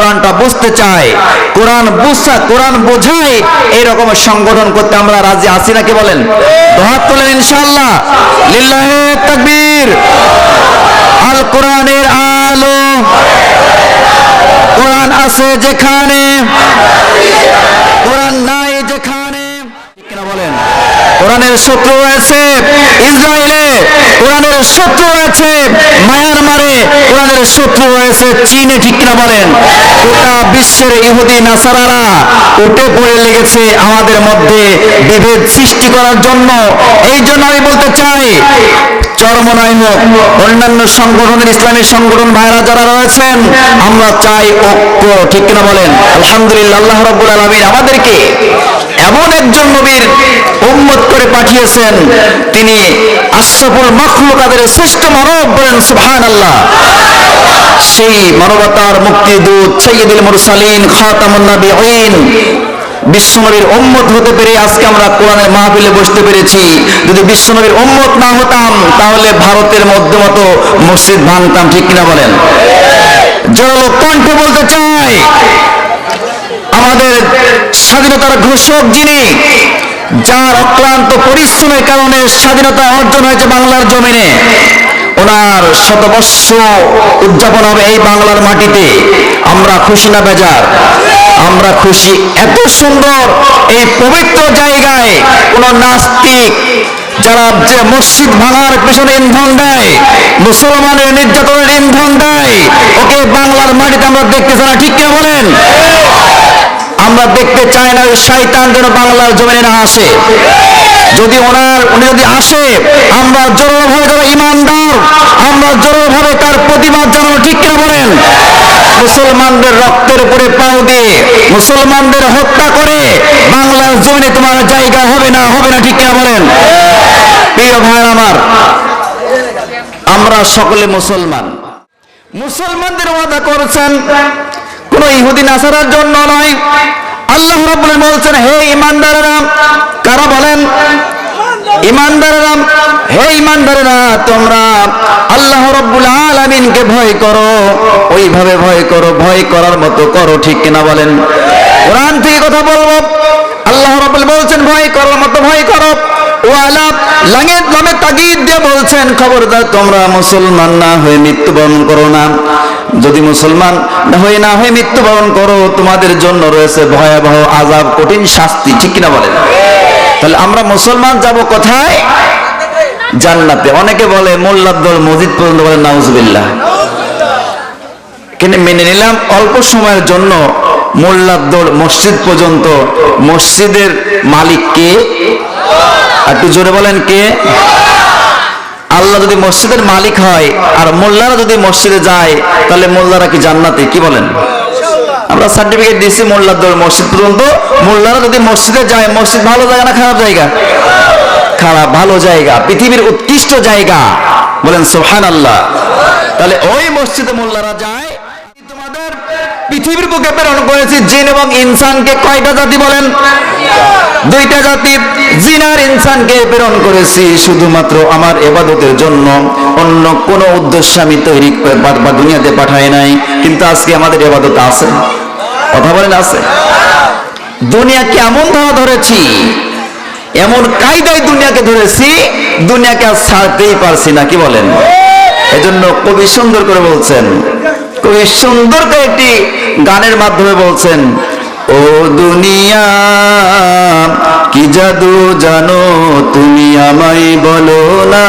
কোরআনটা বুঝতে চায়, কোরআন বুঝা কোরআন বোঝায়, এইরকম সংগঠন করতে আমরা রাজি আছি নাকি বলেন? ইনশাল্লাহ তোলেন ইনশাআল্লাহ। লিল্লাহে তাকবীর। আল কোরআনের আলো। কোরআন আছে যেখানে। কোরআন নাই যেখানে ঠিক কিনা বলেন কোরআনের শত্রু রয়েছে ইসরায়েলে, কোরআনের শত্রু রয়েছে মায়ানমারে, কোরআনের শত্রু রয়েছে চীনে, ঠিক কিনা বলেন? গোটা বিশ্বের ইহুদি নাসারারা উঠে পড়ে লেগেছে আমাদের মধ্যে বিভেদ সৃষ্টি করার জন্য। এই জন্য আমি বলতে চাই চরমনাই অন্যান্য সংগঠনের, ইসলামী সংগঠন ভাইরা যারা রয়েছেন, আমরা চাই ঐক্য, ঠিক কিনা বলেন? আলহামদুলিল্লাহ, আল্লাহ রাব্বুল আলামিন আমাদেরকে এমন একজন নবীর উম্মত করে পাঠিয়েছেন, তিনি আশরাফুল মাখলুকাদের শ্রেষ্ঠ মানব বলেন, সুবহানাল্লাহ। সেই মানবতার মুক্তিদূত সৈয়দুল মুরসালিন খাতামুন নাবিয়িন বিশ্বনবীর উম্মত হতে পেরে আজকে আমরা কোরআনের মাহফিলে বসতে পেরেছি। যদি বিশ্বনবীর উম্মত না হতাম, তাহলে ভারতের মধ্যে মতো মসজিদ ভাঙতাম, ঠিক কিনা বলেন? জোরালো কণ্ঠে বলতে চাই আমাদের স্বাধীনতার ঘোষক যিনি, যার অক্লান্ত পরিশ্রমের কারণে স্বাধীনতা অর্জন হয়েছে বাংলার জমিনে, ওনার শতবর্ষ উদযাপন হবে এই বাংলার মাটিতে। আমরা খুশি না বেজার? আমরা খুশি এত সুন্দর এই পবিত্র জায়গায় কোন নাস্তিক যারা যে মসজিদ ভাঙার পেছনে ইন্ধন দেয়, মুসলমানের নির্যাতনের ইন্ধন দেয়, ওকে বাংলার মাটিতে আমরা দেখতে চাই ঠিক কে বলেন? আমরা দেখতে চাই না ওই শয়তান যেন বাংলার জমিনে না আসে। যদি ওনার, উনি যদি আসে, আমরা জোরভাবে যারা ইমানদার, আমরা জোরভাবে তার প্রতিবাদ জানাব, ঠিক কিনা বলেন? মুসলমানদের রক্তের উপরে পাও দিয়ে, মুসলমানদের হত্যা করে বাংলার জমিনে তোমার জায়গা হবে না হবে না, ঠিক কিনা বলেন? প্রিয় ভাই আমার, আমরা সকলে মুসলমান। মুসলমানদের ওয়াদা করেছেন, কোন ইহুদি নাসারার জন্য নয়। আল্লাহ রাব্বুল বলছেন, হে ইমানদারেরা কারা বলেন? ইমানদারেরা হে ইমানদারেরা তোমরা আল্লাহ রাব্বুল আলামিনকে ভয় করো। ওইভাবে ভয় করো, ভয় করার মতো করো, ঠিক কিনা বলেন? কোরআন থেকে কথা বলব। আল্লাহ রাব্বুল বলছেন, ভয় করার মতো ভয় করো। ওয়ালা লাঙের নামে তাগিদ দিয়ে বলছেন, খবরদার, তোমরা মুসলমান না হয়ে মৃত্যুবরণ করো না। যদি মুসলমান হয়ে না হয়ে মৃত্যুবরণ করো, তোমাদের জন্য রয়েছে ভয়াবহ আজাব কঠিন শাস্তি, ঠিক কিনা বলেন? তাহলে আমরা মুসলমান যাব কোথায়? জান্নাতে। অনেকে বলে মোল্লাদ্দল মসজিদ পর্যন্ত বলে, নাউজুবিল্লাহ। কিন্তু মেনে নিলাম, অল্প সময়ের জন্য মোল্লাদ্দর মসজিদ পর্যন্ত, মসজিদের মালিক কে? একটু জোরে বলেন কে? আল্লাহ যদি মসজিদের মালিক হয় আর মোল্লারা যদি মসজিদে যায় তাহলে মোল্লারা কি জান্নাতে? কি বলেন? আমরা সার্টিফিকেট দিয়েছি দল মসজিদ পর্যন্ত। মোল্লারা যদি মসজিদে যায় মসজিদ ভালো জায়গা না খারাপ জায়গা? খারাপ ভালো জায়গা পৃথিবীর উৎকৃষ্ট জায়গা। বলেন সোহান আল্লাহ তাহলে ওই মসজিদে মোল্লারা যায় পৃথিবীর বুকে প্রেরণ করেছি জিন এবং ইনসানকে। কয়টা জাতি বলেন? দুইটা জাতি। জিন আর ইনসানকে প্রেরণ করেছি শুধুমাত্র আমার এবাদতের জন্য। অন্য কোনো উদ্দেশ্য আমি তৈরি বা দুনিয়াতে পাঠাই নাই। কিন্তু আজকে আমাদের এবাদত আছে। কথা বলেন, আছে? দুনিয়াকে এমন ধরা ধরেছি, এমন কায়দায় দুনিয়াকে ধরেছি, দুনিয়াকে আর ছাড়তেই পারছি না। কি বলেন? এজন্য কবি সুন্দর করে বলছেন কবি সুন্দর একটি গানের মাধ্যমে বলছেন, ও দুনিয়া, কি জাদু জানো তুমি আমায় বলো না।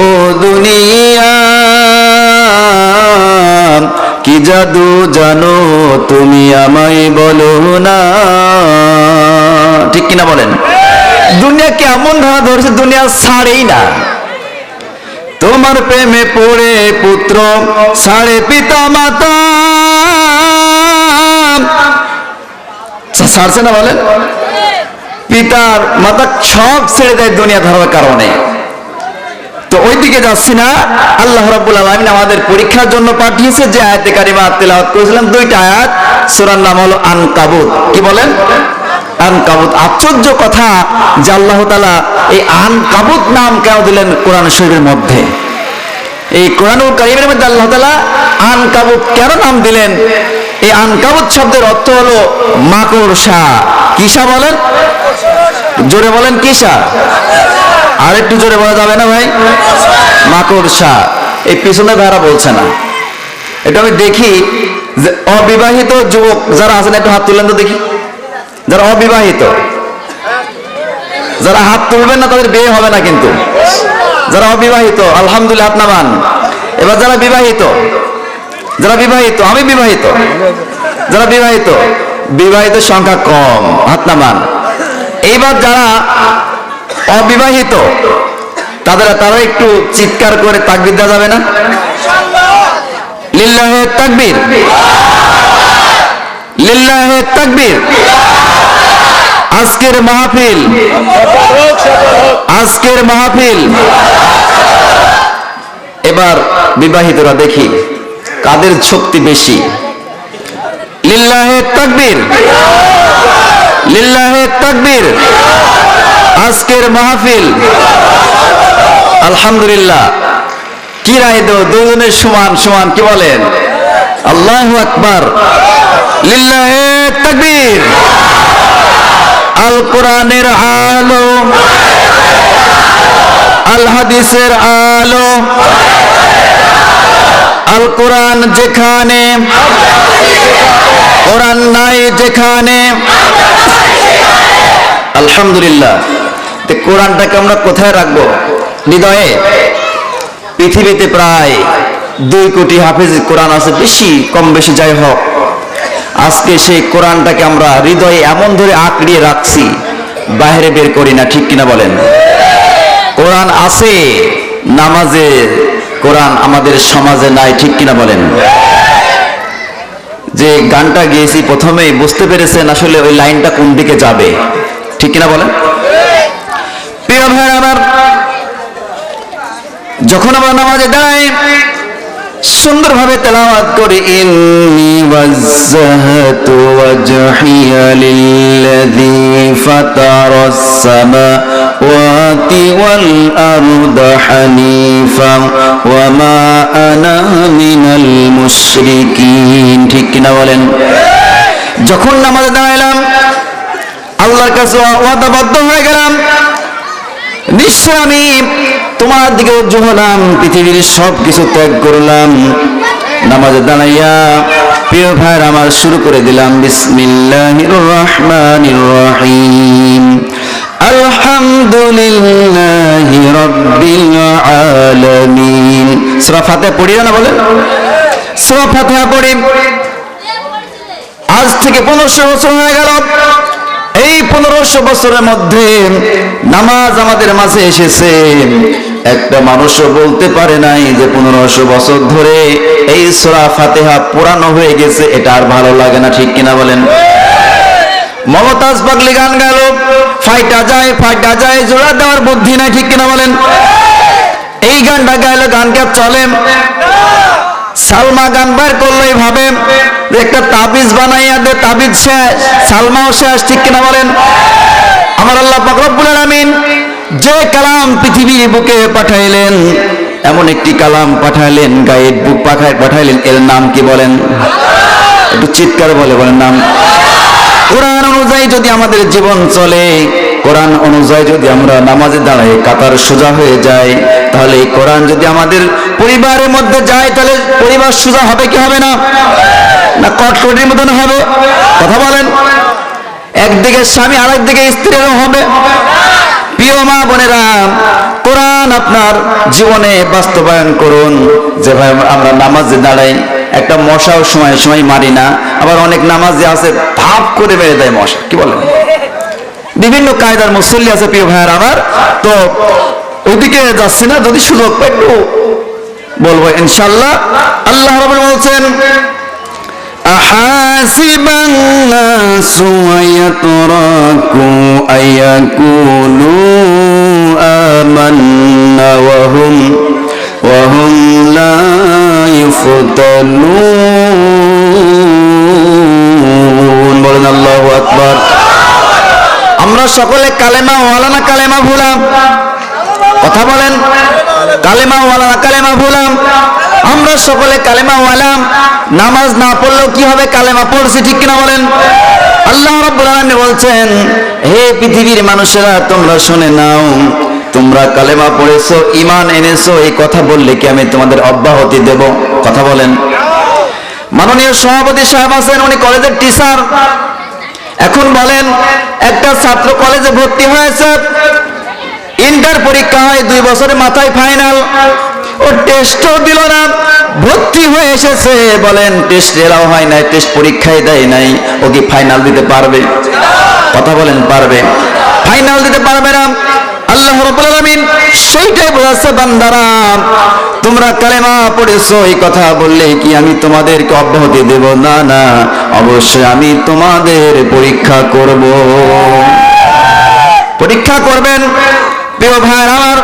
ও দুনিয়া, কি জাদু জানো তুমি আমায় বলো না। ঠিক কিনা বলেন? দুনিয়া কেমন ধরা ধরেছে দুনিয়া ছাড়েই না। তোমার প্রেমে পড়ে পুত্র সাড়ে পিতা মাতা। সারছে না বলেন? পিতার মাতা সব ছেড়ে দেয় দুনিয়া ধরার কারণে। তো ওই দিকে যাচ্ছি না। আল্লাহ রাব্বুল আলামিন আমাদের পরীক্ষার জন্য পাঠিয়েছে যে আয়াতে কারিমা তেলাওয়াত করেছিলাম দুইটা আয়াত, সূরার নাম হলো আন আনকাবুত। কি বলেন? আনকাবুত। আশ্চর্য কথা যে আল্লাহ তাআলা এই আনকাবুত নাম কেন দিলেন কোরআন শরীফের মধ্যে? এই কোরআনুল কারিমের মধ্যে আল্লাহ তাআলা আনকাবুত কেন নাম দিলেন? এই আনকাবুত শব্দের অর্থ হলো মাকড়সা কিসা বলেন? জোরে বলেন কিসা আর একটু জোরে বলা যাবে না ভাই? মাকড়সা এই পিছনে ভাড়া বলছে না। এটা আমি দেখি যে অবিবাহিত যুবক যারা আছেন একটু হাত তুলেন তো দেখি। যারা অবিবাহিত, যারা হাত তুলবেন না, তাদের বিয়ে হবে না কিন্তু। যারা অবিবাহিত, আলহামদুলিল্লাহ, হাত নামান। এবার যারা বিবাহিত যারা বিবাহিত, আমি বিবাহিত, যারা বিবাহিত বিবাহিত সংখ্যা কম, হাত নামান। এইবার যারা অবিবাহিত, তাদের তারা একটু চিৎকার করে তাকবির দেওয়া যাবে না? লিল্লাহে তাকবির। লিল্লাহে তাকবীর। আজকের মাহফিল। আজকের মাহফিল। এবার বিবাহিতরা দেখি কাদের শক্তি বেশি। লিল্লাহে তাকবীর। লিল্লাহে তাকবীর। আজকের মাহফিল। আলহামদুলিল্লাহ। কি রায় দো দুজনের সমান সমান কি বলেন? আল্লাহ আকবার। লিল্লাহে তাকবীর। আল কোরআনের আলো আল হাদিসের আলো আল কোরআন যেখানে, কোরআন নাই যেখানে। আলহামদুলিল্লাহ, তো কোরআনটাকে আমরা কোথায় রাখব? হৃদয়ে? পৃথিবীতে প্রায় দুই কোটি হাফিজ কোরআন আছে, বেশি, কম বেশি, যাই হোক। আজকে সেই কোরআনটাকে আমরা হৃদয়ে এমন ধরে আঁকড়িয়ে রাখছি বাইরে বের করি না, ঠিক কিনা বলেন? কোরআন আছে, নামাজে কোরআন আমাদের সমাজে নাই, ঠিক কিনা বলেন? যে গানটা গিয়েছি, প্রথমেই বুঝতে পেরেছেন আসলে ওই লাইনটা কোন দিকে যাবে, ঠিক কিনা বলেন? প্রিয় ভাই আমার যখন আমরা নামাজে দাঁড়াই সুন্দরভাবে তেলাওয়াত করি ঠিক কিনা বলেন? যখন নামাজে দাঁড়াইলাম, আল্লাহর কাছে ওয়াদাবদ্ধ হয়ে গেলাম, নিশ্চয় আমি তোমার দিকে উজ্জ্ব হলাম, পৃথিবীর সব কিছু ত্যাগ করলাম। নামাজে দাঁড়াইয়া প্রিয় ভাইয়ের আমার শুরু করে দিলাম, বিসমিল্লাহির রহমানির রহিম। আলহামদুলিল্লাহি রাব্বিল আলামিন। সূরা ফাতিহা পড়ি না বলেন সূরা ফাতিহা পড়ি। আজ থেকে পনেরোশো বছর হয়ে গেল। এই পনেরোশো বছরের মধ্যে নামাজ আমাদের মাঝে এসেছে। একটা মানুষও বলতে পারে নাই যে পনেরোশো বছর ধরে এই সোরা ফাতেহা পুরানো হয়ে গেছে, এটা আর ভালো লাগে না, ঠিক কিনা বলেন? মমতাজ পাগলি গান গেল, ফাইটা যায় ফাইটা যায়, জোড়া দেওয়ার বুদ্ধি নাই, ঠিক কিনা বলেন? এই গানটা গাইলে গানটা চলে? সালমা গান বার করল এইভাবে, একটা তাবিজ বানাইয়া দে, তাবিজ শেষ, সালমাও শেষ, ঠিক কিনা বলেন? আমার আল্লাহ পাকরবুল আলামিন যে কালাম পৃথিবীর বুকে পাঠাইলেন, এমন একটি কালাম পাঠাইলেন, গায়ের বুক পাঠায় পাঠাইলেন, এর নাম কি বলেন? একটু চিৎকার বলে বলেন নাম। কোরআন অনুযায়ী যদি আমাদের জীবন চলে, কোরআন অনুযায়ী যদি আমরা নামাজে দাঁড়াই, কাতার সোজা হয়ে যায় তাহলে এই কোরআন যদি আমাদের পরিবারের মধ্যে যায়, তাহলে পরিবার সোজা হবে কি হবে না? না কটকটির মতন হবে? কথা বলেন। একদিকে স্বামী, আরেকদিকে স্ত্রীরও হবে? প্রিয় মা বোনেরা কোরআন আপনার জীবনে বাস্তবায়ন করুন যেভাবে আমরা নামাজে দাঁড়াই একটা মশাও সময় সময় মারি না আবার অনেক নামাজে আছে ভাব করে মেরে দেয় মশা কি বলেন বিভিন্ন কায়দার মুসল্লি আছে প্রিয় ভাইয়ার আমার তো ওদিকে যাচ্ছে না যদি সুযোগ পাই একটু বলবো ইনশাল্লাহ আল্লাহ রাব্বুল বলছেন أحاسب الناس ويتركوا أن يقولوا آمنا وهم وهم لا يفتنون বলেন আল্লাহু আকবার আমরা সকলে কালেমা ওয়ালা না কালেমা ভুলাম কথা বলেন কালেমা ওয়ালা না কালেমা ভুলাম আমরা সকলে কালেমা ওয়ালাম নামাজ না পড়লেও কি হবে কালেমা পড়ছি ঠিক কিনা বলেন আল্লাহ রাব্বুল বলছেন, হে পৃথিবীর মানুষেরা, তোমরা শুনে নাও, তোমরা কালেমা পড়েছো, ঈমান এনেছো, এই কথা বললে কি আমি তোমাদের অব্যাহতি দেব? কথা বলেন। মাননীয় সভাপতি সাহেব আছেন, উনি কলেজের টিচার। এখন বলেন, একটা ছাত্র কলেজে ভর্তি হয়েছে, ইন্টার পরীক্ষা হয়, দুই বছরের মাথায় ফাইনাল। ও টেস্টও দিল না। ভর্তি হয়ে এসেছে। বলেন টেস্ট এরাও হয় নাই টেস্ট পরীক্ষায় দেয় নাই। ও কি ফাইনাল দিতে পারবে? কথা বলেন, পারবে। ফাইনাল দিতে পারবে না। আল্লাহ সেইটাই বোঝাচ্ছে তোমরা কালেমা পড়েছো, এই কথা বললে কি আমি তোমাদেরকে অব্যাহতি দেব? না না, অবশ্যই আমি তোমাদের পরীক্ষা করব। পরীক্ষা করবেন? প্রিয় ভাই আমার